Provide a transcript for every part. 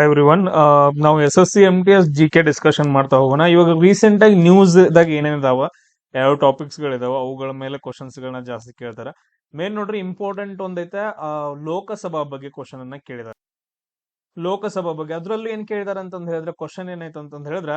Every one ನಾವು S S C M T S G K discussion ಮಾಡ್ತಾ ಹೋಗೋಣ. ಇವಾಗ ರೀಸೆಂಟ್ ಆಗಿ ನ್ಯೂಸ್ ದಾಗ ಏನೇನ್ ಇದಾವ? ಯಾವ ಟಾಪಿಕ್ಸ್ ಗಳಿದಾವ ಅವುಗಳ ಮೇಲೆ ಕ್ವಶನ್ಸ್ ಗಳನ್ನ ಜಾಸ್ತಿ ಕೇಳ್ತಾರೆ. ಮೇನ್ ನೋಡ್ರಿ ಇಂಪಾರ್ಟೆಂಟ್ ಒಂದೈತೆ ಲೋಕಸಭಾ ಬಗ್ಗೆ ಕ್ವಶನ್ ಅನ್ನ ಕೇಳಿದಾರೆ. ಲೋಕಸಭಾ ಬಗ್ಗೆ. ಅದ್ರಲ್ಲಿ ಏನ್ ಕೇಳಿದಾರೆ ಅಂತಂದ್ ಹೇಳಿದ್ರೆ ಕ್ವಶನ್ ಏನಾಯ್ತು ಅಂತಂದ್ ಹೇಳಿದ್ರೆ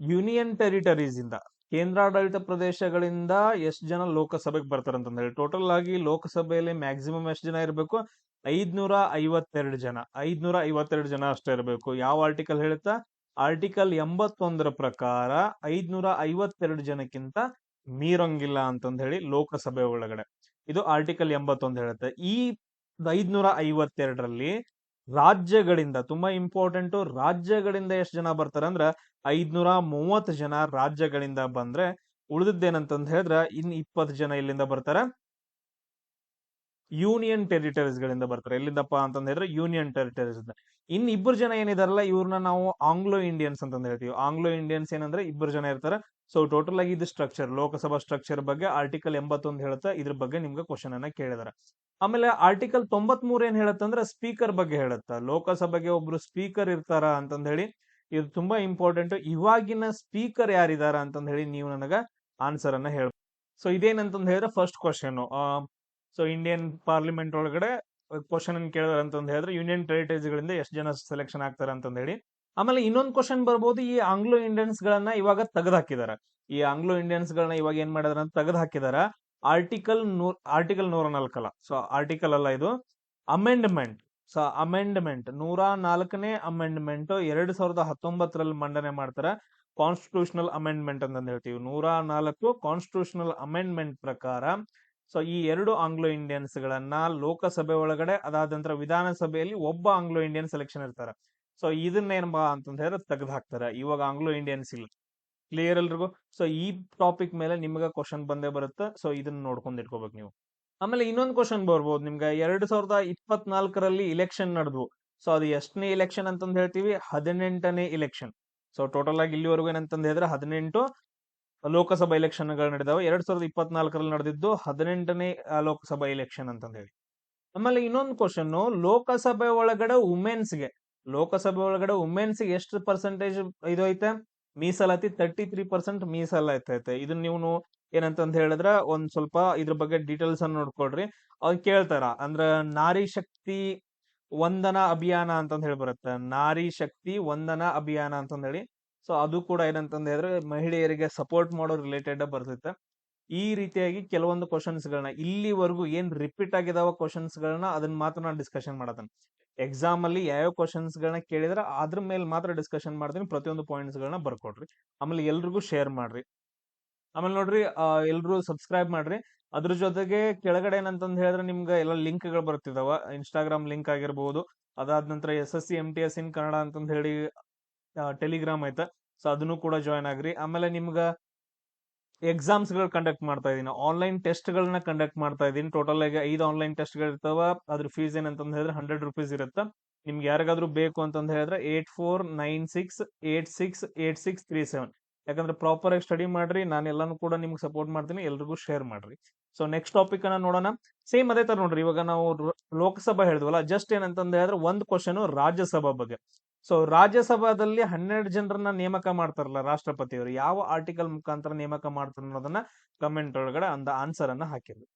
ಯೂನಿಯನ್ ಟೆರಿಟರೀಸ್ ಇಂದ, ಕೇಂದ್ರಾಡಳಿತ ಪ್ರದೇಶಗಳಿಂದ ಎಷ್ಟು ಜನ ಲೋಕಸಭೆಗೆ ಬರ್ತಾರೆ ಹೇಳಿ. ಟೋಟಲ್ ಆಗಿ ಲೋಕಸಭೆಯಲ್ಲಿ ಮ್ಯಾಕ್ಸಿಮಮ್ ಎಷ್ಟು ಜನ ಇರಬೇಕು? ಐದ್ನೂರ ಐವತ್ತೆರಡು ಜನ ಐದ್ನೂರ ಐವತ್ತೆರಡು ಜನ ಅಷ್ಟೇ ಇರಬೇಕು. ಯಾವ ಆರ್ಟಿಕಲ್ ಹೇಳುತ್ತಾ? ಆರ್ಟಿಕಲ್ ಎಂಬತ್ತೊಂದರ ಪ್ರಕಾರ ಐದ್ನೂರ ಐವತ್ತೆರಡು ಜನಕ್ಕಿಂತ ಮೀರಂಗಿಲ್ಲ ಅಂತಂದು ಹೇಳಿ ಲೋಕಸಭೆ ಒಳಗಡೆ. ಇದು ಆರ್ಟಿಕಲ್ ಎಂಬತ್ತೊಂದು ಹೇಳುತ್ತೆ. ಈ ಐದ್ನೂರ ಐವತ್ತೆರಡರಲ್ಲಿ ರಾಜ್ಯಗಳಿಂದ ತುಂಬಾ ಇಂಪಾರ್ಟೆಂಟು ರಾಜ್ಯಗಳಿಂದ ಎಷ್ಟು ಜನ ಬರ್ತಾರೆ ಅಂದ್ರೆ ಐದ್ನೂರ ಮೂವತ್ತು ಜನ ರಾಜ್ಯಗಳಿಂದ ಬಂದ್ರೆ ಉಳಿದಿದ್ದೇನಂತಂದ್ ಹೇಳಿದ್ರೆ ಇನ್ ಇಪ್ಪತ್ತು ಜನ ಇಲ್ಲಿಂದ ಬರ್ತಾರೆ. ಯೂನಿಯನ್ ಟೆರಿಟರೀಸ್ ಗಳಿಂದ ಬರ್ತಾರೆ. ಎಲ್ಲಿಂದಪ್ಪ ಅಂತಂದ ಹೇಳಿದ್ರೆ ಯೂನಿಯನ್ ಟೆರಿಟರೀಸ್ ಇನ್ ಇಬ್ಬರು ಜನ ಏನಿದಾರಲ್ಲ ಇವ್ರನ್ನ ನಾವು ಆಂಗ್ಲೋ ಇಂಡಿಯನ್ಸ್ ಅಂತ ಹೇಳ್ತೀವಿ. ಆಂಗ್ಲೋ ಇಂಡಿಯನ್ಸ್ ಏನಂದ್ರೆ ಇಬ್ಬರು ಜನ ಇರ್ತಾರೆ. ಸೊ ಟೋಟಲ್ ಆಗಿ ಇದು ಸ್ಟ್ರಕ್ಚರ್ ಲೋಕಸಭಾ ಸ್ಟ್ರಕ್ಚರ್ ಬಗ್ಗೆ ಆರ್ಟಿಕಲ್ ಎಂಬತ್ತೊಂದು ಹೇಳುತ್ತೆ. ಇದ್ರ ಬಗ್ಗೆ ನಿಮ್ಗೆ ಕ್ವಶನ್ ಅನ್ನ ಕೇಳಿದಾರೆ. ಆಮೇಲೆ ಆರ್ಟಿಕಲ್ ತೊಂಬತ್ ಮೂರ್ ಏನ್ ಹೇಳುತ್ತಂದ್ರೆ ಸ್ಪೀಕರ್ ಬಗ್ಗೆ ಹೇಳುತ್ತ. ಲೋಕಸಭೆಗೆ ಒಬ್ರು ಸ್ಪೀಕರ್ ಇರ್ತಾರ ಅಂತಂದ ಹೇಳಿ, ಇದು ತುಂಬಾ ಇಂಪಾರ್ಟೆಂಟ್ ಇವಾಗಿನ ಸ್ಪೀಕರ್ ಯಾರಿದಾರ ಅಂತಂದ ಹೇಳಿ ನೀವು ನನಗ ಆನ್ಸರ್ ಅನ್ನ ಹೇಳ್ಬೋದು ಸೊ ಇದೇನಂತಂದ್ ಹೇಳಿದ್ರೆ first question so Indian parliament ಒಳಗಡೆ ಕ್ವಶನ್ ಕೇಳಿದಾರೆ ಅಂತಂದ್ ಹೇಳಿದ್ರೆ ಯೂನಿಯನ್ ಟೆರಿಟರೀಸ್ ಗಳಿಂದ ಎಷ್ಟು ಜನ ಸೆಲೆಕ್ಷನ್ ಆಗ್ತಾರೆ ಅಂತಂದು ಹೇಳಿ. ಆಮೇಲೆ ಇನ್ನೊಂದು ಕ್ವಶನ್ ಬರ್ಬೋದು, ಈ ಆಂಗ್ಲೋ ಇಂಡಿಯನ್ಸ್ ಗಳನ್ನ ಇವಾಗ ತೆಗೆದು ಹಾಕಿದಾರೆ ಈ ಆಂಗ್ಲೋ ಇಂಡಿಯನ್ಸ್ ಗಳನ್ನ ಇವಾಗ ಏನ್ ಮಾಡಿದಾರೆ ಅಂತ ತೆಗೆದು ಹಾಕಿದಾರ ಆರ್ಟಿಕಲ್ ನೂರ್ ಆರ್ಟಿಕಲ್ ನೂರ ನಾಲ್ಕಲ್ಲ ಸೊ ಆರ್ಟಿಕಲ್ ಅಲ್ಲ ಇದು. ಅಮೆಂಡ್ಮೆಂಟ್ ಸೊ ಅಮೆಂಡ್ಮೆಂಟ್ ನೂರ ನಾಲ್ಕನೇ ಅಮೆಂಡ್ಮೆಂಟ್ ಎರಡ್ ಸಾವಿರದ ಹತ್ತೊಂಬತ್ತರಲ್ಲಿ ಮಂಡನೆ ಮಾಡ್ತಾರೆ. ಕಾನ್ಸ್ಟಿಟ್ಯೂಷನಲ್ ಅಮೆಂಡ್ಮೆಂಟ್ ಅಂತ ಹೇಳ್ತೀವಿ. ನೂರ ನಾಲ್ಕು ಕಾನ್ಸ್ಟಿಟ್ಯೂಷನಲ್ ಅಮೆಂಡ್ಮೆಂಟ್ ಪ್ರಕಾರ ಸೊ ಈ ಎರಡು ಆಂಗ್ಲೋ ಇಂಡಿಯನ್ಸ್ ಗಳನ್ನ ಲೋಕಸಭೆ ಒಳಗಡೆ, ಅದಾದ ನಂತರ ವಿಧಾನಸಭೆಯಲ್ಲಿ ಒಬ್ಬ ಆಂಗ್ಲೋ ಇಂಡಿಯನ್ ಸೆಲೆಕ್ಷನ್ ಇರ್ತಾರೆ. ಸೊ ಇದನ್ನೇನಪ್ಪಾ ಅಂತಂದ ಹೇಳಿದ್ರೆ ತೆಗೆದು ಹಾಕ್ತಾರೆ ಇವಾಗ ಆಂಗ್ಲೋ ಇಂಡಿಯನ್ಸ್ ಇಲ್ಲ. ಕ್ಲಿಯರ್ ಎಲ್ರಿಗೂ? ಸೊ ಈ ಟಾಪಿಕ್ ಮೇಲೆ ನಿಮ್ಗೆ ಕ್ವಶನ್ ಬಂದೇ ಬರುತ್ತೆ. ಸೊ ಇದನ್ನ ನೋಡ್ಕೊಂಡ್ ಇಟ್ಕೋಬೇಕು ನೀವು. ಆಮೇಲೆ ಇನ್ನೊಂದು ಕ್ವಶನ್ ಬರ್ಬೋದು ನಿಮ್ಗೆ. ಎರಡ್ ಸಾವಿರದ ಇಪ್ಪತ್ನಾಲ್ಕರಲ್ಲಿ ಇಲೆಕ್ಷನ್ ನಡೆದ್ವು ಸೊ ಅದು ಎಷ್ಟನೇ ಇಲೆಕ್ಷನ್ ಅಂತಂದ್ ಹೇಳ್ತೀವಿ? ಹದಿನೆಂಟನೇ ಇಲೆಕ್ಷನ್ ಸೊ ಟೋಟಲ್ ಆಗಿ ಇಲ್ಲಿವರೆಗೂ ಏನಂತಂದ್ರೆ ಹೇಳಿದ್ರೆ ಹದಿನೆಂಟು ಲೋಕಸಭಾ ಎಲೆಕ್ಷನ್ಗಳು ನಡೆದವು. ಎರಡ್ ಸಾವಿರದ ಇಪ್ಪತ್ನಾಲ್ಕರಲ್ಲಿ ನಡೆದಿದ್ದು ಹದಿನೆಂಟನೇ ಲೋಕಸಭಾ ಎಲೆಕ್ಷನ್ ಅಂತ ಹೇಳಿ ಆಮೇಲೆ ಇನ್ನೊಂದು ಕ್ವಶನ್ ಲೋಕಸಭೆ ಒಳಗಡೆ ವುಮೆನ್ಸ್ಗೆ ಲೋಕಸಭೆ ಒಳಗಡೆ ವುಮೆನ್ಸ್ ಎಷ್ಟು ಪರ್ಸೆಂಟೇಜ್ ಇದು ಐತೆ ಮೀಸಲಾತಿ ತರ್ಟಿ ತ್ರೀ ಪರ್ಸೆಂಟ್ ಮೀಸಲಾತಿ ಇದನ್ನ ನೀವು ಏನಂತಂದ್ ಹೇಳಿದ್ರ ಒಂದ್ ಸ್ವಲ್ಪ ಇದ್ರ ಬಗ್ಗೆ ಡೀಟೇಲ್ಸ್ ಅನ್ನ ನೋಡ್ಕೊಳ್ರಿ. ಅವ್ರು ಕೇಳ್ತಾರ, ಅಂದ್ರ ನಾರಿ ಶಕ್ತಿ ವಂದನಾ ಅಭಿಯಾನ ಅಂತಂದ್ ಹೇಳಿ ಬರುತ್ತೆ. ನಾರಿ ಶಕ್ತಿ ವಂದನಾ ಅಭಿಯಾನ ಅಂತಂದ್ ಹೇಳಿ ಸೊ ಅದು ಕೂಡ ಏನಂತಂದು ಹೇಳಿದ್ರೆ ಮಹಿಳೆಯರಿಗೆ ಸಪೋರ್ಟ್ ಮಾಡೋ ರಿಲೇಟೆಡ್ ಬರ್ತೈತೆ. ಈ ರೀತಿಯಾಗಿ ಕೆಲವೊಂದು ಕ್ವಶನ್ಸ್ ಗಳನ್ನ ಇಲ್ಲಿವರೆಗೂ ಏನ್ ರಿಪೀಟ್ ಆಗಿದಾವ ಕ್ವಶನ್ಸ್ ಗಳನ್ನ ಅದನ್ನ ಮಾತ್ರ ನಾನು ಡಿಸ್ಕಷನ್ ಮಾಡತೇನೆ. ಎಕ್ಸಾಮ್ ಅಲ್ಲಿ ಯಾವ ಕ್ವಶನ್ಸ್ ಗಳನ್ನ ಕೇಳಿದ್ರೆ ಅದ್ರ ಮೇಲೆ ಮಾತ್ರ ಡಿಸ್ಕಷನ್ ಮಾಡ್ತೀನಿ, ಪ್ರತಿಯೊಂದು ಪಾಯಿಂಟ್ಸ್ ಗಳನ್ನ ಬರ್ಕೊಡ್ರಿ. ಆಮೇಲೆ ಎಲ್ರಿಗೂ ಶೇರ್ ಮಾಡ್ರಿ. ಆಮೇಲೆ ನೋಡ್ರಿ ಎಲ್ರು ಸಬ್ಸ್ಕ್ರೈಬ್ ಮಾಡ್ರಿ. ಅದ್ರ ಜೊತೆಗೆ ಕೆಳಗಡೆ ಏನಂತಂದ್ ಹೇಳಿದ್ರೆ ನಿಮ್ಗೆ ಎಲ್ಲ ಲಿಂಕ್ಗಳು ಬರ್ತಿದಾವ. ಇನ್ಸ್ಟಾಗ್ರಾಮ್ ಲಿಂಕ್ ಆಗಿರ್ಬೋದು, ಅದಾದ ನಂತರ S S C M T S in Kannada ಅಂತಂದ್ ಹೇಳಿ ಟೆಲಿಗ್ರಾಮ್ ಐತೆ. ಸೊ ಅದನ್ನು ಕೂಡ ಜಾಯ್ನ್ ಆಗ್ರಿ. ಆಮೇಲೆ ನಿಮ್ಗ ಎಕ್ಸಾಮ್ಸ್ಗಳು ಕಂಡಕ್ಟ್ ಮಾಡ್ತಾ ಇದೀನಿ. ಆನ್ಲೈನ್ ಟೆಸ್ಟ್ ಗಳನ್ನ ಕಂಡಕ್ಟ್ ಮಾಡ್ತಾ ಇದೀನಿ. ಟೋಟಲ್ ಆಗಿ ಐದು ಆನ್ಲೈನ್ ಟೆಸ್ಟ್ ಇರ್ತಾವ. ಅದ್ರ ಫೀಸ್ ಏನಂತ ಹೇಳಿದ್ರೆ ಹಂಡ್ರೆಡ್ ರುಪೀಸ್ ಇರುತ್ತೆ. ನಿಮ್ಗೆ ಯಾರಿಗಾದ್ರೂ ಬೇಕು ಅಂತ ಹೇಳಿದ್ರೆ eight four nine six eight six eight six three seven ಯಾಕಂದ್ರೆ ಪ್ರಾಪರ್ ಆಗಿ ಸ್ಟಡಿ ಮಾಡ್ರಿ. ನಾನು ಎಲ್ಲಾನು ಕೂಡ ನಿಮ್ಗೆ ಸಪೋರ್ಟ್ ಮಾಡ್ತೀನಿ. ಎಲ್ರಿಗೂ ಶೇರ್ ಮಾಡ್ರಿ. ಸೊ ನೆಕ್ಸ್ಟ್ ಟಾಪಿಕ್ ಅನ್ನ ನೋಡೋಣ. ಸೇಮ್ ಅದೇ ತರ ನೋಡ್ರಿ. ಇವಾಗ ನಾವು ಲೋಕಸಭಾ ಹೇಳಿದ್ವಲ್ಲ ಜಸ್ಟ್ ಏನಂತಂದ್ರೆ ಹೇಳಿದ್ರೆ ಒಂದು ಕ್ವಶನ್ ರಾಜ್ಯಸಭಾ ಬಗ್ಗೆ. ಸೊ ರಾಜ್ಯಸಭಾದಲ್ಲಿ ಹನ್ನೆರಡು ಜನರನ್ನ ನೇಮಕ ಮಾಡ್ತಾರಲ್ಲ ರಾಷ್ಟ್ರಪತಿಯವರು, ಯಾವ ಆರ್ಟಿಕಲ್ ಮುಖಾಂತರ ನೇಮಕ ಮಾಡ್ತಾರೆ ಅನ್ನೋದನ್ನ ಕಮೆಂಟ್ ಒಳಗಡೆ ಅಂದ ಆನ್ಸರ್ ಅನ್ನ ಹಾಕಿದ್ರು.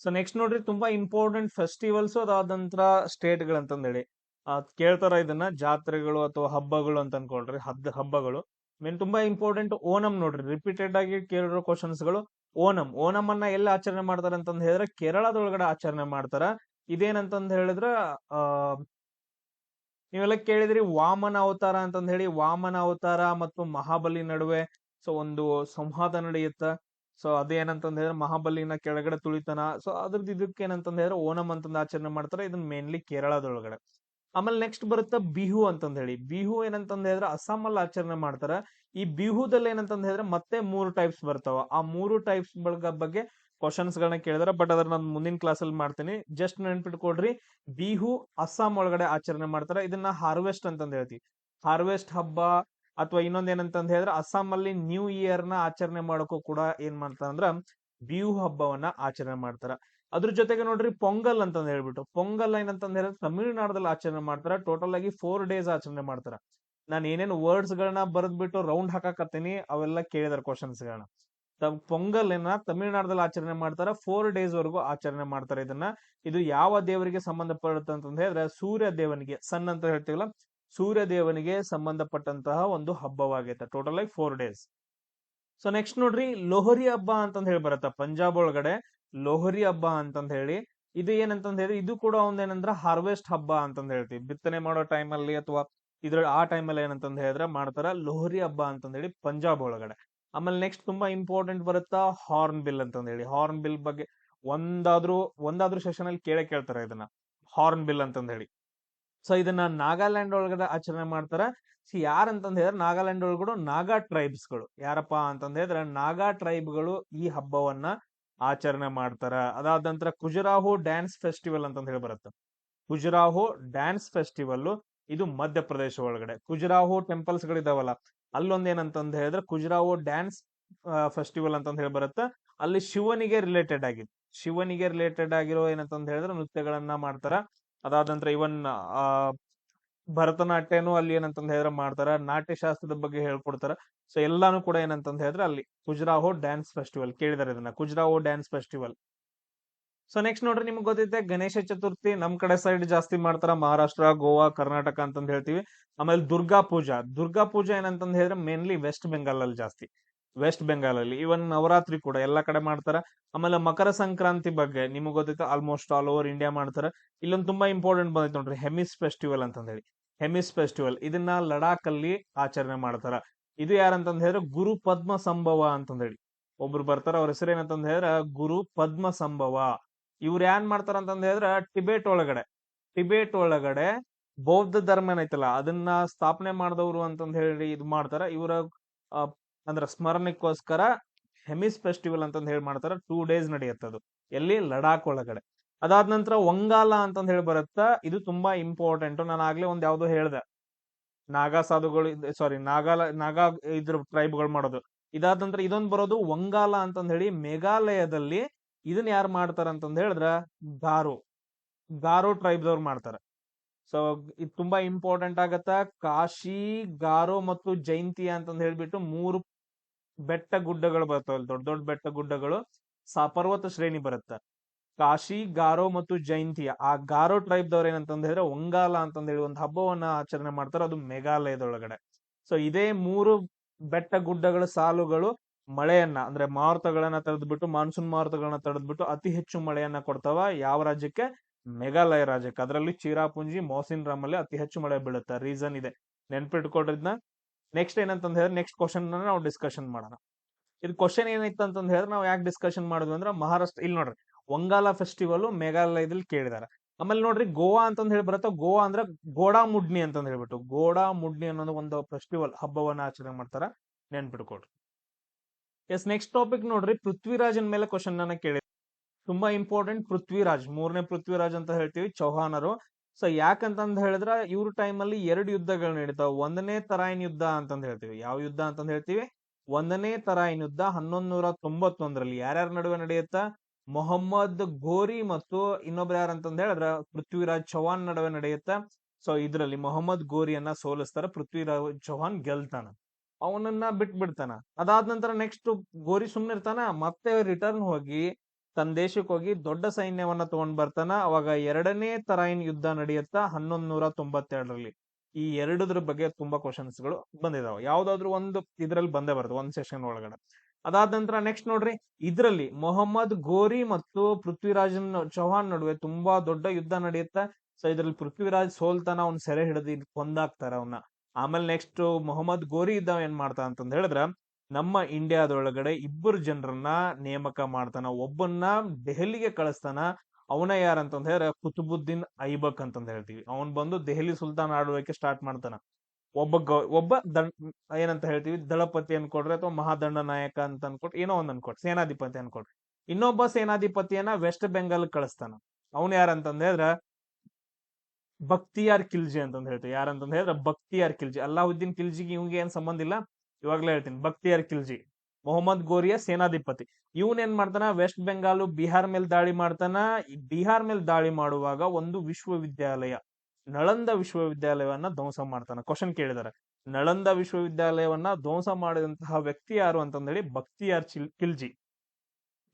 ಸೊ ನೆಕ್ಸ್ಟ್ ನೋಡ್ರಿ, ತುಂಬಾ ಇಂಪಾರ್ಟೆಂಟ್ ಫೆಸ್ಟಿವಲ್ಸ್ ಅದಾದ ನಂತರ ಸ್ಟೇಟ್ ಅಂತಂದೇಳಿ. ಕೇಳ್ತಾರ ಇದನ್ನ, ಜಾತ್ರೆಗಳು ಅಥವಾ ಹಬ್ಬಗಳು ಅಂತ ಅನ್ಕೊಳ್ರಿ ಹದ್ ಹಬ್ಬಗಳು. ಮೇನ್ ತುಂಬಾ ಇಂಪಾರ್ಟೆಂಟ್ ಓಣಂ ನೋಡ್ರಿ ರಿಪೀಟೆಡ್ ಆಗಿ ಕೇಳಿರೋ ಕ್ವಶನ್ಸ್ಗಳು ಓಣಂ. ಓಣಂ ಅನ್ನ ಎಲ್ಲಿ ಆಚರಣೆ ಮಾಡ್ತಾರೆ ಅಂತಂದ್ ಹೇಳಿದ್ರೆ ಕೇರಳದೊಳಗಡೆ ಆಚರಣೆ ಮಾಡ್ತಾರ. ಇದೇನಂತಂದ್ ಹೇಳಿದ್ರ, ಆ ನೀವೆಲ್ಲ ಕೇಳಿದ್ರಿ ವಾಮನ ಅವತಾರ ಅಂತಂದ ಹೇಳಿ ವಾಮನ ಅವತಾರ ಮತ್ತು ಮಹಾಬಲಿ ನಡುವೆ ಸೊ ಒಂದು ಸಂವಾದ ನಡೆಯುತ್ತ. ಸೊ ಅದೇನಂತಂದ ಹೇಳಿದ್ರೆ ಮಹಾಬಲಿನ ಕೆಳಗಡೆ ತುಳಿತನ. ಸೊ ಅದ್ರದ್ದು ಇದಕ್ಕೆ ಏನಂತಂದ ಹೇಳಿದ್ರೆ ಓಣಂ ಅಂತಂದ ಆಚರಣೆ ಮಾಡ್ತಾರೆ. ಇದನ್ನ ಮೇನ್ಲಿ ಕೇರಳದೊಳಗಡೆ. ಆಮೇಲೆ ನೆಕ್ಸ್ಟ್ ಬರುತ್ತೆ ಬಿಹು ಅಂತಂದ ಹೇಳಿ. ಬಿಹು ಏನಂತಂದ ಹೇಳಿದ್ರೆ ಅಸ್ಸಾಂ ಅಲ್ಲಿ ಆಚರಣೆ ಮಾಡ್ತಾರೆ. ಈ ಬಿಹುದಲ್ಲಿ ಏನಂತಂದ ಹೇಳಿದ್ರೆ ಮತ್ತೆ ಮೂರು ಟೈಪ್ಸ್ ಬರ್ತಾವ. ಆ ಮೂರು ಟೈಪ್ಸ್ ಬಗ್ಗೆ ಕ್ವಶನ್ಸ್ ಗಳನ್ನ ಕೇಳಿದಾರೆ ಬಟ್ ಅದ್ರ ನಾನು ಮುಂದಿನ ಕ್ಲಾಸ್ ಅಲ್ಲಿ ಮಾಡ್ತೀನಿ. ಜಸ್ಟ್ ನೆನ್ಪಿಟ್ಕೊಡ್ರಿ ಬಿಹು ಅಸ್ಸಾಂ ಒಳಗಡೆ ಆಚರಣೆ ಮಾಡ್ತಾರೆ. ಇದನ್ನ ಹಾರ್ವೆಸ್ಟ್ ಅಂತಂದು ಹೇಳ್ತೀವಿ. ಹಾರ್ವೆಸ್ಟ್ ಹಬ್ಬ ಅಥವಾ ಇನ್ನೊಂದ್ ಏನಂತಂದ್ ಹೇಳಿದ್ರೆ ಅಸ್ಸಾಂ ಅಲ್ಲಿ ನ್ಯೂ ಇಯರ್ನ ಆಚರಣೆ ಮಾಡೋಕ್ಕೂ ಕೂಡ ಏನ್ ಮಾಡ್ತಾರ ಅಂದ್ರ ಬಿಹು ಹಬ್ಬವನ್ನ ಆಚರಣೆ ಮಾಡ್ತಾರ. ಅದ್ರ ಜೊತೆಗೆ ನೋಡ್ರಿ ಪೊಂಗಲ್ ಅಂತಂದ್ ಹೇಳ್ಬಿಟ್ಟು. ಪೊಂಗಲ್ ಏನಂತಂದ್ ಹೇಳಿದ್ರೆ, ತಮಿಳುನಾಡದಲ್ಲಿ ಆಚರಣೆ ಮಾಡ್ತಾರ. ಟೋಟಲ್ ಆಗಿ ಫೋರ್ ಡೇಸ್ ಆಚರಣೆ ಮಾಡ್ತಾರ. ನಾನು ಏನೇನು ವರ್ಡ್ಸ್ ಗಳನ್ನ ಬರೆದ್ಬಿಟ್ಟು ರೌಂಡ್ ಹಾಕಾಕತ್ತೀನಿ, ಅವೆಲ್ಲ ಕೇಳಿದಾರೆ ಕ್ವಶನ್ಸ್ ಗಳನ್ನ ಪೊಂಗಲ್ ಏನ ತಮಿಳುನಾಡದಲ್ಲಿ ಆಚರಣೆ ಮಾಡ್ತಾರೆ ಫೋರ್ ಡೇಸ್ ವರೆಗೂ ಆಚರಣೆ ಮಾಡ್ತಾರೆ ಇದನ್ನ. ಇದು ಯಾವ ದೇವರಿಗೆ ಸಂಬಂಧಪಡುತ್ತೆ ಅಂತಂದ್ ಹೇಳಿದ್ರೆ ಸೂರ್ಯ ದೇವನಿಗೆ ಸನ್ ಅಂತ ಹೇಳ್ತೀವಲ್ಲ, ಸೂರ್ಯ ದೇವನಿಗೆ ಸಂಬಂಧಪಟ್ಟಂತಹ ಒಂದು ಹಬ್ಬವಾಗೈತೆ ಟೋಟಲ್ ಆಗಿ ಫೋರ್ ಡೇಸ್ ಸೊ ನೆಕ್ಸ್ಟ್ ನೋಡ್ರಿ, ಲೋಹರಿ ಹಬ್ಬ ಅಂತಂದ್ ಹೇಳಿ ಬರತ್ತ, ಪಂಜಾಬ್ ಒಳಗಡೆ ಲೋಹರಿ ಹಬ್ಬ ಅಂತಂದ್ ಹೇಳಿ. ಇದು ಏನಂತಂದ್ ಹೇಳಿ, ಇದು ಕೂಡ ಒಂದೇನಂದ್ರ ಹಾರ್ವೆಸ್ಟ್ ಹಬ್ಬ ಅಂತಂದ್ ಹೇಳ್ತೀವಿ. ಬಿತ್ತನೆ ಮಾಡೋ ಟೈಮಲ್ಲಿ ಅಥವಾ ಇದ್ರ ಆ ಟೈಮಲ್ಲಿ ಏನಂತಂದ್ ಹೇಳಿದ್ರೆ ಮಾಡ್ತಾರ ಲೋಹರಿ ಹಬ್ಬ ಅಂತಂದ್ ಹೇಳಿ ಪಂಜಾಬ್ ಒಳಗಡೆ. ಆಮೇಲೆ ನೆಕ್ಸ್ಟ್ ತುಂಬಾ ಇಂಪಾರ್ಟೆಂಟ್ ಬರುತ್ತಾ ಹಾರ್ನ್ ಬಿಲ್ ಅಂತ ಹೇಳಿ ಹಾರ್ನ್ ಬಿಲ್ ಬಗ್ಗೆ ಒಂದಾದ್ರೂ ಒಂದಾದ್ರೂ ಸೆಷನ್ ಅಲ್ಲಿ ಕೇಳೇ ಕೇಳ್ತಾರೆ ಇದನ್ನ. ಹಾರ್ನ್ ಬಿಲ್ ಅಂತಂದ ಹೇಳಿ ಸೊ ಇದನ್ನ ನಾಗಾಲ್ಯಾಂಡ್ ಒಳಗಡೆ ಆಚರಣೆ ಮಾಡ್ತಾರ. ಸಿ ಯಾರಂತಂದ್ ಹೇಳಿದ್ರೆ ನಾಗಾಲ್ಯಾಂಡ್ ಒಳಗಡೆ ನಾಗಾ ಟ್ರೈಬ್ಸ್ಗಳು. ಯಾರಪ್ಪ ಅಂತಂದ ಹೇಳಿದ್ರೆ ನಾಗಾ ಟ್ರೈಬ್ಗಳು ಈ ಹಬ್ಬವನ್ನ ಆಚರಣೆ ಮಾಡ್ತಾರ. ಅದಾದ ನಂತರ ಖುಜುರಾಹೋ ಡ್ಯಾನ್ಸ್ ಫೆಸ್ಟಿವಲ್ ಅಂತ ಹೇಳಿ ಬರುತ್ತೆ. ಖುಜುರಾಹೋ ಡ್ಯಾನ್ಸ್ ಫೆಸ್ಟಿವಲ್ ಇದು ಮಧ್ಯಪ್ರದೇಶ ಒಳಗಡೆ. ಕುಜರಾಹೋ ಟೆಂಪಲ್ಸ್ ಗಳಿದಾವಲ್ಲ ಅಲ್ಲೊಂದ್ ಏನಂತ ಹೇಳಿದ್ರೆ ಕುಜರಾವೋ ಡ್ಯಾನ್ಸ್ ಫೆಸ್ಟಿವಲ್ ಅಂತ ಹೇಳಿ ಬರುತ್ತೆ. ಅಲ್ಲಿ ಶಿವನಿಗೆ ರಿಲೇಟೆಡ್ ಆಗಿದೆ ಶಿವನಿಗೆ ರಿಲೇಟೆಡ್ ಆಗಿರೋ ಏನಂತಂದ್ ಹೇಳಿದ್ರೆ ನೃತ್ಯಗಳನ್ನ ಮಾಡ್ತಾರ. ಅದಾದ ನಂತರ ಇವನ್ ಭರತನಾಟ್ಯನೂ ಅಲ್ಲಿ ಏನಂತಂದ್ ಹೇಳಿದ್ರೆ ಮಾಡ್ತಾರ. ನಾಟ್ಯಶಾಸ್ತ್ರದ ಬಗ್ಗೆ ಹೇಳ್ಕೊಡ್ತಾರ. ಸೊ ಎಲ್ಲಾನು ಕೂಡ ಏನಂತಂದ್ ಹೇಳಿದ್ರೆ ಅಲ್ಲಿ ಖುಜುರಾಹೋ ಡ್ಯಾನ್ಸ್ ಫೆಸ್ಟಿವಲ್ ಕೇಳಿದಾರೆ ಇದನ್ನ. Khajuraho dance festival. So next ನೋಡ್ರಿ ನಿಮ್ಗೆ ಗೊತ್ತೈತೆ, ಗಣೇಶ ಚತುರ್ಥಿ ನಮ್ ಕಡೆ ಸೈಡ್ ಜಾಸ್ತಿ ಮಾಡ್ತಾರ. ಮಹಾರಾಷ್ಟ್ರ, ಗೋವಾ, ಕರ್ನಾಟಕ ಅಂತಂದ್ ಹೇಳ್ತೀವಿ. ಆಮೇಲೆ ದುರ್ಗಾ ಪೂಜಾ. ದುರ್ಗಾ ಪೂಜಾ ಏನಂತಂದ್ ಹೇಳಿದ್ರೆ ಮೇನ್ಲಿ ವೆಸ್ಟ್ ಬೆಂಗಾಲ್ ಅಲ್ಲಿ ಜಾಸ್ತಿ. ವೆಸ್ಟ್ ಬೆಂಗಾಲ್ ಅಲ್ಲಿ ಇವನ್ ನವರಾತ್ರಿ ಕೂಡ ಎಲ್ಲಾ ಕಡೆ ಮಾಡ್ತಾರ. ಆಮೇಲೆ ಮಕರ ಸಂಕ್ರಾಂತಿ ಬಗ್ಗೆ ನಿಮ್ಗೆ ಗೊತ್ತೈತೆ ಆಲ್ಮೋಸ್ಟ್ ಆಲ್ ಓವರ್ ಇಂಡಿಯಾ ಮಾಡ್ತಾರ. ಇಲ್ಲೊಂದು ತುಂಬಾ ಇಂಪಾರ್ಟೆಂಟ್ ಬಂದೈತೆ ನೋಡ್ರಿ ಹೆಮಿಸ್ ಫೆಸ್ಟಿವಲ್ ಅಂತಂದ್ ಹೇಳಿ. ಹೆಮಿಸ್ ಫೆಸ್ಟಿವಲ್ ಇದನ್ನ ಲಡಾಖ್ ಅಲ್ಲಿ ಆಚರಣೆ ಮಾಡ್ತಾರ. ಇದು ಯಾರಂತಂದ್ ಹೇಳಿದ್ರೆ ಗುರು ಪದ್ಮ ಸಂಭವ ಅಂತಂದ್ ಹೇಳಿ. ಒಬ್ರು ಬರ್ತಾರ, ಅವ್ರ ಹೆಸರು ಏನಂತಂದ್ ಹೇಳಿದ್ರೆ ಗುರು ಪದ್ಮ ಸಂಭವ ಇವ್ರು ಏನ್ ಮಾಡ್ತಾರ ಅಂತಂದ್ ಹೇಳಿದ್ರೆ ಟಿಬೇಟ್ ಒಳಗಡೆ. ಟಿಬೇಟ್ ಒಳಗಡೆ ಬೌದ್ಧ ಧರ್ಮ ಏನೈತಲ್ಲ, ಅದನ್ನ ಸ್ಥಾಪನೆ ಮಾಡಿದವರು ಅಂತಂದ್ ಹೇಳಿ ಇದು ಮಾಡ್ತಾರ. ಇವರ ಅಂದ್ರ ಸ್ಮರಣಕ್ಕೋಸ್ಕರ ಹೆಮಿಸ್ ಫೆಸ್ಟಿವಲ್ ಅಂತಂದ್ ಹೇಳಿ ಮಾಡ್ತಾರ. ಟೂ ಡೇಸ್ ನಡೆಯುತ್ತದು ಎಲ್ಲಿ? ಲಡಾಖ್ ಒಳಗಡೆ. ಅದಾದ ನಂತರ ವಂಗಾಲ ಅಂತಂದ್ ಹೇಳಿ ಬರುತ್ತಾ. ಇದು ತುಂಬಾ ಇಂಪಾರ್ಟೆಂಟ್. ನಾನು ಆಗ್ಲೇ ಒಂದ್ ಯಾವ್ದೋ ಹೇಳ್ದೆ. ನಾಗಾ ಸಾಧುಗಳು, ಸಾರಿ ನಾಗಾಲ ನಾಗಾ ಇದ್ರ ಟ್ರೈಬ್ಗಳು ಮಾಡೋದು. ಇದಾದ ನಂತರ ಇದೊಂದ್ ಬರೋದು ವಂಗಾಲ ಅಂತಂದ್ ಹೇಳಿ ಮೇಘಾಲಯದಲ್ಲಿ ಇದನ್ನ ಯಾರು ಮಾಡ್ತಾರ ಅಂತಂದ ಹೇಳಿದ್ರ ಗಾರೋ. ಗಾರೋ ಟ್ರೈಬ್ದವ್ರು ಮಾಡ್ತಾರ. ಸೊ, ಇದು ತುಂಬಾ ಇಂಪಾರ್ಟೆಂಟ್ ಆಗತ್ತ? ಕಾಶಿ, ಗಾರೋ ಮತ್ತು ಜೈಂತಿ ಅಂತಂದ ಹೇಳ್ಬಿಟ್ಟು ಮೂರು ಬೆಟ್ಟ ಗುಡ್ಡಗಳು ಬರ್ತಾವಲ್ಲ ದೊಡ್ಡ ದೊಡ್ಡ ಬೆಟ್ಟ ಗುಡ್ಡಗಳು ಪರ್ವತ ಶ್ರೇಣಿ ಬರುತ್ತೆ. ಕಾಶಿ, ಗಾರೋ ಮತ್ತು ಜೈಂತಿಯ ಆ ಗಾರೋ ಟ್ರೈಬ್ ದವ್ರ ಏನಂತಂದ ಹೇಳಿದ್ರೆ ಒಂಗಾಲ ಅಂತಂದ ಹೇಳಿ ಒಂದು ಹಬ್ಬವನ್ನ ಆಚರಣೆ ಮಾಡ್ತಾರೆ, ಅದು ಮೇಘಾಲಯದೊಳಗಡೆ. ಸೊ, ಇದೇ ಮೂರು ಬೆಟ್ಟ ಗುಡ್ಡಗಳ ಸಾಲುಗಳು ಮಳೆಯನ್ನ, ಅಂದ್ರೆ ಮಾರುತಗಳನ್ನ ತಡೆದ್ಬಿಟ್ಟು ಮಾನ್ಸೂನ್ ಮಾರುತಗಳನ್ನ ತಡೆದ್ಬಿಟ್ಟು ಅತಿ ಹೆಚ್ಚು ಮಳೆಯನ್ನ ಕೊಡ್ತಾವ ಯಾವ ರಾಜ್ಯಕ್ಕೆ? ಮೇಘಾಲಯ ರಾಜ್ಯಕ್ಕೆ. ಅದರಲ್ಲಿ ಚಿರಾಪುಂಜಿ ಮೋಸಿನ್ ರಾಮಲ್ಲಿ ಅತಿ ಹೆಚ್ಚು ಮಳೆ ಬೀಳುತ್ತೆ. ರೀಸನ್ ಇದೆ. ನೆನ್ಪಿಟ್ಕೊಡ್ರಿದ್ನ ನೆಕ್ಸ್ಟ್ ಏನಂತ ಹೇಳಿದ್ರೆ ನೆಕ್ಸ್ಟ್ ಕ್ವಶನ್ ನಾವು ಡಿಸ್ಕಷನ್ ಮಾಡೋಣ. ಇದು ಕ್ವಶನ್ ಏನಿತ್ತು ಅಂತಂದ್ ಹೇಳಿದ್ರೆ, ನಾವು ಯಾಕೆ ಡಿಸ್ಕಷನ್ ಮಾಡಿದ್ವಿ ಅಂದ್ರೆ, ಮಹಾರಾಷ್ಟ್ರ ಇಲ್ಲಿ ನೋಡ್ರಿ, ವಂಗಾಲ ಫೆಸ್ಟಿವಲ್ ಮೇಘಾಲಯದಲ್ಲಿ ಕೇಳಿದಾರೆ. ಆಮೇಲೆ ನೋಡ್ರಿ, ಗೋವಾ ಅಂತಂದ್ ಹೇಳಿ ಬರುತ್ತೆ, ಗೋವಾ ಅಂದ್ರೆ ಗೋಡಾ ಮುಡ್ನಿ ಅಂತಂದ್ ಹೇಳ್ಬಿಟ್ಟು. ಗೋಡಾ ಮುಡ್ನಿ ಅನ್ನೋದು ಒಂದು ಫೆಸ್ಟಿವಲ್ ಹಬ್ಬವನ್ನ ಆಚರಣೆ ಮಾಡ್ತಾರ. ನೆನ್ಪಿಟ್ಕೊಡ್ರಿ ಎಸ್ ನೆಕ್ಸ್ಟ್ ಟಾಪಿಕ್ ನೋಡ್ರಿ, ಪೃಥ್ವಿರಾಜನ್ ಮೇಲೆ ಕ್ವಶನ್ ನನ್ನ ಕೇಳಿ ತುಂಬಾ ಇಂಪಾರ್ಟೆಂಟ್ ಪೃಥ್ವಿರಾಜ್, ಮೂರನೇ ಪೃಥ್ವಿರಾಜ್ ಅಂತ ಹೇಳ್ತೀವಿ ಚೌಹಾನರು ಸೊ ಯಾಕಂತಂದ್ ಹೇಳಿದ್ರ, ಇವ್ರ ಟೈಮ್ ಅಲ್ಲಿ ಎರಡು ಯುದ್ಧಗಳು ನಡೀತಾವ. ಒಂದನೇ ತರಾಯಿನ ಯುದ್ಧ ಅಂತಂದ್ ಹೇಳ್ತೀವಿ. ಯಾವ ಯುದ್ಧ ಅಂತಂದ ಹೇಳ್ತೀವಿ? ಒಂದನೇ ತರಾಯಿನ್ ಯುದ್ಧ ಹನ್ನೊಂದ್ ನೂರ ತೊಂಬತ್ತೊಂದರಲ್ಲಿ ಯಾರ್ಯಾರ ನಡುವೆ ನಡೆಯುತ್ತಾ? ಮೊಹಮ್ಮದ್ ಗೋರಿ ಮತ್ತು ಇನ್ನೊಬ್ರು ಯಾರಂತಂದ್ ಹೇಳಿದ್ರ, ಪೃಥ್ವಿರಾಜ್ ಚೌಹಾನ್ ನಡುವೆ ನಡೆಯುತ್ತ? ಸೊ ಇದ್ರಲ್ಲಿ ಮೊಹಮ್ಮದ್ ಗೋರಿಯನ್ನ ಸೋಲಿಸ್ತಾರೆ, ಪೃಥ್ವಿರಾಜ್ ಚೌಹಾನ್ ಗೆಲ್ತಾನ. ಅವನನ್ನ ಬಿಟ್ ಬಿಡ್ತಾನ ಅದಾದ ನಂತರ ನೆಕ್ಸ್ಟ್ ಗೋರಿ ಸುಮ್ನೆ ಇರ್ತಾನ. ಮತ್ತೆ ರಿಟರ್ನ್ ಹೋಗಿ ತನ್ನ ದೇಶಕ್ಕೆ ಹೋಗಿ ದೊಡ್ಡ ಸೈನ್ಯವನ್ನ ತಗೊಂಡ್ ಬರ್ತಾನ. ಅವಾಗ ಎರಡನೇ ತರಾಯಿನ್ ಯುದ್ಧ ನಡೆಯುತ್ತ ಹನ್ನೊಂದ್ ನೂರ ತೊಂಬತ್ತೆರಡರಲ್ಲಿ ಈ ಎರಡದ್ರ ಬಗ್ಗೆ ತುಂಬಾ ಕ್ವಶನ್ಸ್ಗಳು ಬಂದಿದಾವೆ. ಯಾವ್ದಾದ್ರು ಒಂದು ಇದ್ರಲ್ಲಿ ಬಂದೇ ಬರುತ್ತೆ ಒಂದ್ ಸೆಷನ್ ಒಳಗಡೆ. ಅದಾದ ನಂತರ ನೆಕ್ಸ್ಟ್ ನೋಡ್ರಿ, ಇದ್ರಲ್ಲಿ ಮೊಹಮ್ಮದ್ ಗೋರಿ ಮತ್ತು ಪೃಥ್ವಿರಾಜನ್ ಚೌಹಾನ್ ನಡುವೆ ತುಂಬಾ ದೊಡ್ಡ ಯುದ್ಧ ನಡೆಯುತ್ತಾ ಸೊ ಇದ್ರಲ್ಲಿ ಪೃಥ್ವಿರಾಜ್ ಸೋಲ್ತಾನ ಅವ್ನ್ ಸೆರೆ ಹಿಡಿದು ಕೊಂದಾಕ್ತಾರ ಅವನ್ನ ಆಮೇಲೆ ನೆಕ್ಸ್ಟ್ ಮೊಹಮ್ಮದ್ ಗೋರಿ ಇದ್ದಾವ ಏನ್ ಮಾಡ್ತಾನ ಅಂತಂದ ಹೇಳಿದ್ರ, ನಮ್ಮ ಇಂಡಿಯಾದೊಳಗಡೆ ಇಬ್ಬರು ಜನರನ್ನ ನೇಮಕ ಮಾಡ್ತಾನ, ಒಬ್ಬನ್ನ ದೆಹಲಿಗೆ ಕಳಿಸ್ತಾನ, ಅವನ ಯಾರಂತಂದ್ ಹೇಳಿದ್ರೆ ಕುತುಬುದ್ದೀನ್ ಐಬಕ್ ಅಂತಂದ ಹೇಳ್ತೀವಿ. ಅವನ್ ಬಂದು ದೆಹಲಿ ಸುಲ್ತಾನ್ ಆಳ್ವಿಕೆ ಸ್ಟಾರ್ಟ್ ಮಾಡ್ತಾನ. ಒಬ್ಬ ಒಬ್ಬ ದಂಡ, ಏನಂತ ಹೇಳ್ತೀವಿ, ದಳಪತಿ ಅನ್ಕೊಡ್ರಿ ಅಥವಾ ಮಹಾದಂಡ ನಾಯಕ ಅಂತ ಅನ್ಕೊಟ್ರಿ ಏನೋ ಒಂದ್ ಅನ್ಕೊಟ್ರಿ ಸೇನಾಧಿಪತಿ ಅನ್ಕೊಡ್ರಿ ಇನ್ನೊಬ್ಬ ಸೇನಾಧಿಪತಿಯನ್ನ ವೆಸ್ಟ್ ಬೆಂಗಾಲ್ ಕಳಿಸ್ತಾನ. ಅವನ್ ಯಾರಂತಂದ್ ಹೇಳಿದ್ರ ಬಕ್ತಿಯಾರ್ ಖಿಲ್ಜಿ ಅಂತಂದ್ ಹೇಳ್ತೀವಿ. ಯಾರಂತಂದ್ ಹೇಳಿದ್ರೆ ಭಕ್ತಿಯಾರ್ ಖಿಲ್ಜಿ. ಅಲ್ಲಾವುದ್ದೀನ್ ಖಿಲ್ಜಿಗೆ ಇವ್ಗೆ ಏನ್ ಸಂಬಂಧ ಇಲ್ಲ. ಇವಾಗ್ಲೇ ಹೇಳ್ತೀನಿ. ಭಕ್ತಿಯಾರ್ ಖಿಲ್ಜಿ. ಮೊಹಮ್ಮದ್ ಗೋರಿಯ ಸೇನಾಧಿಪತಿ. ಇವನ್ ಏನ್ ಮಾಡ್ತಾನ? ವೆಸ್ಟ್ ಬೆಂಗಾಲ್ ಬಿಹಾರ್ ಮೇಲೆ ದಾಳಿ ಮಾಡ್ತಾನ. ಬಿಹಾರ್ ಮೇಲೆ ದಾಳಿ ಮಾಡುವಾಗ ಒಂದು ವಿಶ್ವವಿದ್ಯಾಲಯ, ನಳಂದ ವಿಶ್ವವಿದ್ಯಾಲಯವನ್ನ ಧ್ವಂಸ ಮಾಡ್ತಾನ. ಕ್ವಶನ್ ಕೇಳಿದಾರೆ. ನಳಂದ ವಿಶ್ವವಿದ್ಯಾಲಯವನ್ನ ಧ್ವಂಸ ಮಾಡಿದಂತಹ ವ್ಯಕ್ತಿ ಯಾರು ಅಂತಂದೇಳಿ ಭಕ್ತಿಯಾರ್ ಚಿಲ್, ಖಿಲ್ಜಿ.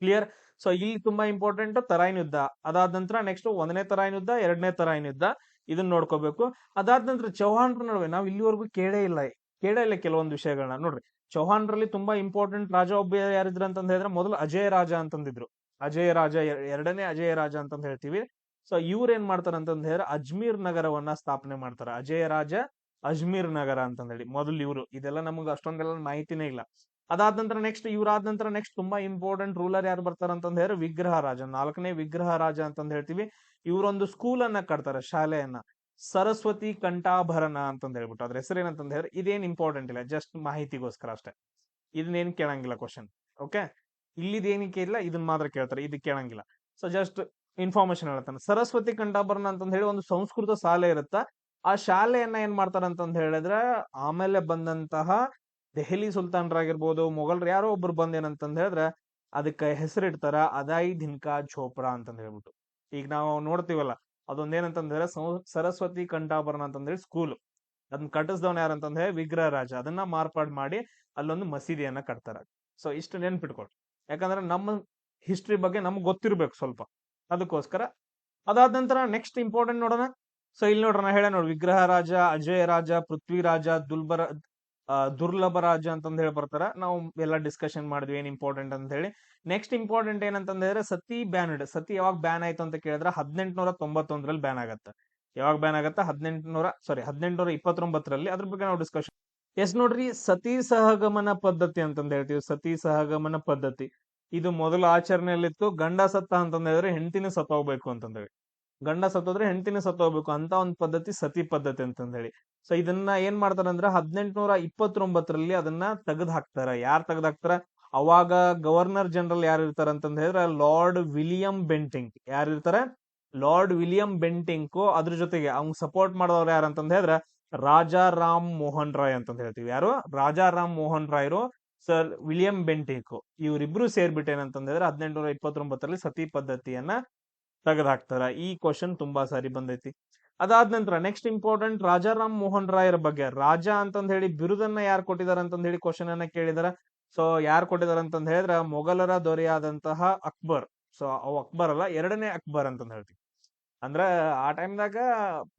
ಕ್ಲಿಯರ್ ಸೊ ಇಲ್ಲಿ ತುಂಬಾ ಇಂಪಾರ್ಟೆಂಟ್ ತರಾಯಿನ ಯುದ್ಧ. ಅದಾದ ನಂತರ ನೆಕ್ಸ್ಟ್ ಒಂದನೇ ತರಾಯಿನ ಯುದ್ಧ, ಎರಡನೇ ತರಾಯಿನ ಯುದ್ಧ. ಇದನ್ನ ನೋಡ್ಕೋಬೇಕು. ಅದಾದ ನಂತರ ಚೌಹಾಣ್ರ ನಡುವೆ ನಾವು ಇಲ್ಲಿವರೆಗೂ ಕೇಳೇ ಇಲ್ಲ. ಕೇಳೇ ಇಲ್ಲ ಕೆಲವೊಂದು ವಿಷಯಗಳನ್ನ ನೋಡ್ರಿ, ಚೌಹಾಣ್ರಲ್ಲಿ ತುಂಬಾ ಇಂಪಾರ್ಟೆಂಟ್ ರಾಜ ಒಬ್ಬ ಯಾರಿದ್ರು ಅಂತ ಹೇಳಿದ್ರೆ ಮೊದಲು ಅಜಯ ರಾಜ ಅಂತಂದಿದ್ರು. ಅಜಯ ರಾಜ ಎರಡನೇ ಅಜಯ ರಾಜ ಅಂತ ಹೇಳ್ತೀವಿ. ಸೊ ಇವ್ರ ಏನ್ ಮಾಡ್ತಾರ ಅಂತಂದ ಹೇಳಿದ್ರೆ ಅಜ್ಮೀರ್ ನಗರವನ್ನ ಸ್ಥಾಪನೆ ಮಾಡ್ತಾರ. ಅಜಯ ರಾಜ ಅಜ್ಮೀರ್ ನಗರ ಅಂತಂದೇಳಿ ಮೊದಲು ಇವರು. ಇದೆಲ್ಲ ನಮ್ಗೆ ಅಷ್ಟೊಂದೆಲ್ಲ ಮಾಹಿತಿನೇ ಇಲ್ಲ. ಅದಾದ ನಂತರ ನೆಕ್ಸ್ಟ್ ಇವರಾದ ನಂತರ ನೆಕ್ಸ್ಟ್ ತುಂಬಾ ಇಂಪಾರ್ಟೆಂಟ್ ರೂಲರ್ ಯಾರು ಬರ್ತಾರ ಅಂತಂದ ಹೇಳಿದ್ರೆ ವಿಗ್ರಹ ರಾಜ. ನಾಲ್ಕನೇ ವಿಗ್ರಹ ರಾಜ ಅಂತಂದ ಹೇಳ್ತೀವಿ. ಇವರೊಂದು ಸ್ಕೂಲ್ ಅನ್ನ ಕಟ್ತಾರೆ, ಶಾಲೆಯನ್ನ. ಸರಸ್ವತಿ ಕಂಠಾಭರಣ ಅಂತಂದ ಹೇಳ್ಬಿಟ್ಟು. ಅದ್ರ ಹೆಸರು ಏನಂತಂದ ಇದೇನ್ ಇಂಪಾರ್ಟೆಂಟ್ ಇಲ್ಲ ಜಸ್ಟ್ ಮಾಹಿತಿಗೋಸ್ಕರ ಅಷ್ಟೇ. ಇದನ್ನೇನ್ ಕೇಳಂಗಿಲ್ಲ ಕ್ವಶನ್ ಓಕೆ ಇಲ್ಲಿದ್ ಏನಕ್ಕೆ ಇಲ್ಲ ಇದನ್ನ ಮಾತ್ರ ಕೇಳ್ತಾರೆ, ಇದು ಕೇಳಂಗಿಲ್ಲ. ಸೊ ಜಸ್ಟ್ ಇನ್ಫಾರ್ಮೇಶನ್ ಹೇಳ್ತಾನೆ ಸರಸ್ವತಿ ಕಂಠಾಭರಣ ಅಂತಂದ ಹೇಳಿ ಒಂದು ಸಂಸ್ಕೃತ ಶಾಲೆ ಇರುತ್ತ. ಆ ಶಾಲೆಯನ್ನ ಏನ್ ಮಾಡ್ತಾರ ಅಂತಂದ ಹೇಳಿದ್ರೆ, ಆಮೇಲೆ ಬಂದಂತಹ ದೆಹಲಿ ಸುಲ್ತಾನ್ರಾಗಿರ್ಬೋದು, ಮೊಘಲ್ರು ಯಾರೋ ಒಬ್ರು ಬಂದೇನಂತಂದು ಹೇಳಿದ್ರೆ, ಅದಕ್ಕೆ ಹೆಸರಿಡ್ತಾರ ಅದಾಯಿ ಧಿನ್ಕಾ ಛೋಪ್ರಾ ಅಂತಂದು ಹೇಳ್ಬಿಟ್ಟು. ಈಗ ನಾವು ನೋಡ್ತೀವಲ್ಲ ಅದೊಂದೇನಂತಂದ್ರೆ ಸರಸ್ವತಿ ಕಂಠಾಭರಣ ಅಂತಂದ್ರೆ ಸ್ಕೂಲ್ ಅದನ್ನ ಕಟ್ಟಿಸ್ದವನ್ ಯಾರಂತಂದ್ರೆ ವಿಗ್ರಹ ರಾಜ. ಅದನ್ನ ಮಾರ್ಪಾಡ್ ಮಾಡಿ ಅಲ್ಲೊಂದು ಮಸೀದಿಯನ್ನ ಕಟ್ತಾರ. ಸೊ ಇಷ್ಟು ನೆನ್ಪಿಟ್ಕೊಳ್ಳಿ ಯಾಕಂದ್ರೆ ನಮ್ಮ ಹಿಸ್ಟ್ರಿ ಬಗ್ಗೆ ನಮ್ಗೆ ಗೊತ್ತಿರ್ಬೇಕು ಸ್ವಲ್ಪ. ಅದಕ್ಕೋಸ್ಕರ ಅದಾದ ನಂತರ ನೆಕ್ಸ್ಟ್ ಇಂಪಾರ್ಟೆಂಟ್ ನೋಡೋಣ. ಸೊ ಇಲ್ಲಿ ನೋಡ್ರಿ ಹೇಳ ನೋಡಿ. ವಿಗ್ರಹ ರಾಜ, ಅಜಯ ರಾಜ, ಪೃಥ್ವಿ ರಾಜ, ದುಲ್ಬರ ದುರ್ಲಭ ರಾಜ ಅಂತಂದ್ ಹೇಳಿ ಬರ್ತಾರ. ನಾವು ಎಲ್ಲ ಡಿಸ್ಕಷನ್ ಮಾಡಿದ್ವಿ ಏನ್ ಇಂಪಾರ್ಟೆಂಟ್ ಅಂತ ಹೇಳಿ. ನೆಕ್ಸ್ಟ್ ಇಂಪಾರ್ಟೆಂಟ್ ಏನಂತಂದ ಹೇಳಿದ್ರೆ ಸತಿ ಬ್ಯಾನ್ಡ್ ಸತಿ ಯಾವಾಗ ಬ್ಯಾನ್ ಆಯ್ತು ಅಂತ ಕೇಳಿದ್ರೆ ಹದಿನೆಂಟುನೂರ ತೊಂಬತ್ತೊಂದರಲ್ಲಿ ಬ್ಯಾನ್ ಆಗತ್ತೆ. ಯಾವಾಗ ಬ್ಯಾನ್ ಆಗತ್ತೆ? ಹದಿನೆಂಟುನೂರ ಸಾರಿ ಹದಿನೆಂಟುನೂರ ಇಪ್ಪತ್ತೊಂಬತ್ತರಲ್ಲಿ ಅದ್ರ ಬಗ್ಗೆ ನಾವು ಡಿಸ್ಕಷನ್ ಎಸ್ ನೋಡ್ರಿ, ಸತಿ ಸಹಗಮನ ಪದ್ಧತಿ ಅಂತಂದ್ ಹೇಳ್ತೀವಿ. ಸತಿ ಸಹಗಮನ ಪದ್ಧತಿ. ಇದು ಮೊದಲು ಆಚರಣೆಯಲ್ಲಿತ್ತು. ಗಂಡ ಸತ್ತ ಅಂತಂದ್ರೆ ಹೆಂಡತಿನ ಸತ್ತೋಗ್ಬೇಕು ಅಂತಂದೇಳಿ ಗಂಡ ಸತ್ತೋದ್ರೆ ಹೆಂಡತಿನ ಸತ್ತೋಗ್ಬೇಕು ಅಂತ ಒಂದು ಪದ್ಧತಿ ಸತಿ ಪದ್ಧತಿ ಅಂತಂದೇಳಿ ಸೊ ಇದನ್ನ ಏನ್ ಮಾಡ್ತಾರ ಅಂದ್ರೆ ಹದಿನೆಂಟುನೂರ ಇಪ್ಪತ್ತೊಂಬತ್ತರಲ್ಲಿ ಅದನ್ನ ತೆಗೆದ್ ಹಾಕ್ತಾರ ಯಾರ್ ತೆಗೆದ್ ಹಾಕ್ತಾರ ಅವಾಗ ಗವರ್ನರ್ ಜನರಲ್ ಯಾರು ಇರ್ತಾರ ಅಂತಂದ ಹೇಳಿದ್ರೆ ಲಾರ್ಡ್ ವಿಲಿಯಂ ಬೆಂಟಿಂಗ್ ಯಾರು ಇರ್ತಾರ? Lord William Bentinck. ಅದ್ರ ಜೊತೆಗೆ ಅವ್ನ್ ಸಪೋರ್ಟ್ ಮಾಡೋರು ಯಾರು ಅಂತಂದ ಹೇಳಿದ್ರೆ ರಾಜಾ ರಾಮ್ ಮೋಹನ್ ರಾಯ್ ಅಂತಂದ ಹೇಳ್ತೀವಿ. ಯಾರು? ರಾಜಾ ರಾಮ್ ಮೋಹನ್ ರಾಯ್ರು, ಸರ್ ವಿಲಿಯಂ ಬೆಂಟಿಂಕ್. ಇವರಿಬ್ರು ಸೇರ್ಬಿಟ್ಟು ಹದಿನೆಂಟು ನೂರ ಇಪ್ಪತ್ತೊಂಬತ್ತರಲ್ಲಿ ಸತಿ ಪದ್ಧತಿಯನ್ನ ತೆಗೆದ್ ಹಾಕ್ತಾರ ಈ ಕ್ವಶನ್ ತುಂಬಾ ಸಾರಿ ಬಂದೈತಿ. ಅದಾದ ನಂತರ ನೆಕ್ಸ್ಟ್ ಇಂಪಾರ್ಟೆಂಟ್ ರಾಜಾರಾಮ್ ಮೋಹನ್ ರಾಯರ ಬಗ್ಗೆ. ರಾಜ ಅಂತಂದ ಹೇಳಿ ಬಿರುದನ್ನ ಯಾರು ಕೊಟ್ಟಿದಾರ ಅಂತಂದ ಹೇಳಿ ಕ್ವಶನ್ ಅನ್ನ ಕೇಳಿದಾರ. ಸೊ ಯಾರು ಕೊಟ್ಟಿದಾರ ಅಂತಂದ ಹೇಳಿದ್ರ ಮೊಘಲರ ದೊರೆಯಾದಂತಹ ಅಕ್ಬರ್. ಸೊ ಅವ್ ಅಕ್ಬರ್ ಅಲ್ಲ, ಎರಡನೇ ಅಕ್ಬರ್ ಅಂತಂದ ಹೇಳ್ತೀವಿ ಅಂದ್ರ ಆ ಟೈಮ್ದಾಗ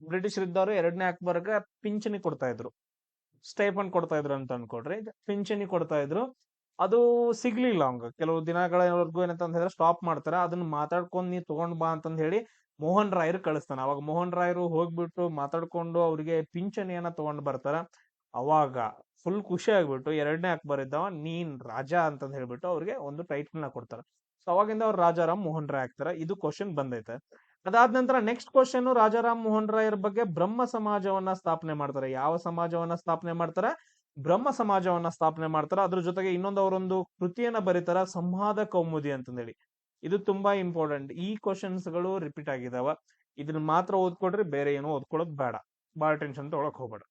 ಬ್ರಿಟಿಷ್ ಇದ್ದವರು ಎರಡನೇ ಅಕ್ಬರ್ಗ ಪಿಂಚಣಿ ಕೊಡ್ತಾ ಇದ್ರು. ಸ್ಟೇಪನ್ ಕೊಡ್ತಾ ಇದ್ರು ಅಂತ ಅನ್ಕೊಡ್ರಿ ಪಿಂಚಣಿ ಕೊಡ್ತಾ ಇದ್ರು. ಅದು ಸಿಗ್ಲಿಲ್ಲ ಅವಂಗ ಕೆಲವು ದಿನಗಳವರೆಗೂ ಏನಂತ ಹೇಳಿದ್ರೆ ಸ್ಟಾಪ್ ಮಾಡ್ತಾರೆ. ಅದನ್ನ ಮಾತಾಡ್ಕೊಂಡು ನೀ ತಗೊಂಡ್ ಬಾ ಅಂತಂದ ಹೇಳಿ ಮೋಹನ್ ರಾಯರು ಕಳಿಸ್ತಾನೆ. ಅವಾಗ ಮೋಹನ್ ರಾಯರು ಹೋಗ್ಬಿಟ್ಟು ಮಾತಾಡ್ಕೊಂಡು ಅವ್ರಿಗೆ ಪಿಂಚಣಿಯನ್ನ ತಗೊಂಡ್ ಬರ್ತಾರ. ಅವಾಗ ಫುಲ್ ಖುಷಿ ಆಗ್ಬಿಟ್ಟು ಎರಡನೇ ಅಕ್ಬರ್ ಇದ್ದವ, ನೀನ್ ರಾಜ ಅಂತಂದ್ ಹೇಳ್ಬಿಟ್ಟು ಅವ್ರಿಗೆ ಒಂದು ಟೈಟಲ್ನ ಕೊಡ್ತಾರ. ಸೊ ಅವಾಗಿಂದ ಅವ್ರು ರಾಜಾರಾಮ್ ಮೋಹನ್ ರಾಯ್ ಆಗ್ತಾರ. ಇದು ಕ್ವಶನ್ ಬಂದೈತೆ. ಅದಾದ ನಂತರ ನೆಕ್ಸ್ಟ್ ಕ್ವಶನ್ ರಾಜಾರಾಮ್ ಮೋಹನ್ ರಾಯರ್ ಬಗ್ಗೆ ಬ್ರಹ್ಮ ಸಮಾಜವನ್ನ ಸ್ಥಾಪನೆ ಮಾಡ್ತಾರೆ. ಯಾವ ಸಮಾಜವನ್ನ ಸ್ಥಾಪನೆ ಮಾಡ್ತಾರ? ಬ್ರಹ್ಮ ಸಮಾಜವನ್ನ ಸ್ಥಾಪನೆ ಮಾಡ್ತಾರ. ಅದ್ರ ಜೊತೆಗೆ ಇನ್ನೊಂದು ಅವರೊಂದು ಕೃತಿಯನ್ನ ಬರೀತಾರ ಸಂವಾದ ಕೌಮುದಿ ಅಂತಂದೇಳಿ. ಇದು ತುಂಬಾ ಇಂಪಾರ್ಟೆಂಟ್ ಈ ಕ್ವಶನ್ಸ್ಗಳು ರಿಪೀಟ್ ಆಗಿದಾವ. ಇದನ್ನ ಮಾತ್ರ ಓದ್ಕೊಡ್ರಿ ಬೇರೆ ಏನೋ ಓದ್ಕೊಳ್ಳೋದು ಬೇಡ. ಬಾಳ ಟೆನ್ಷನ್ ತಗೊಳಕ್ ಹೋಗ್ಬೇಡ.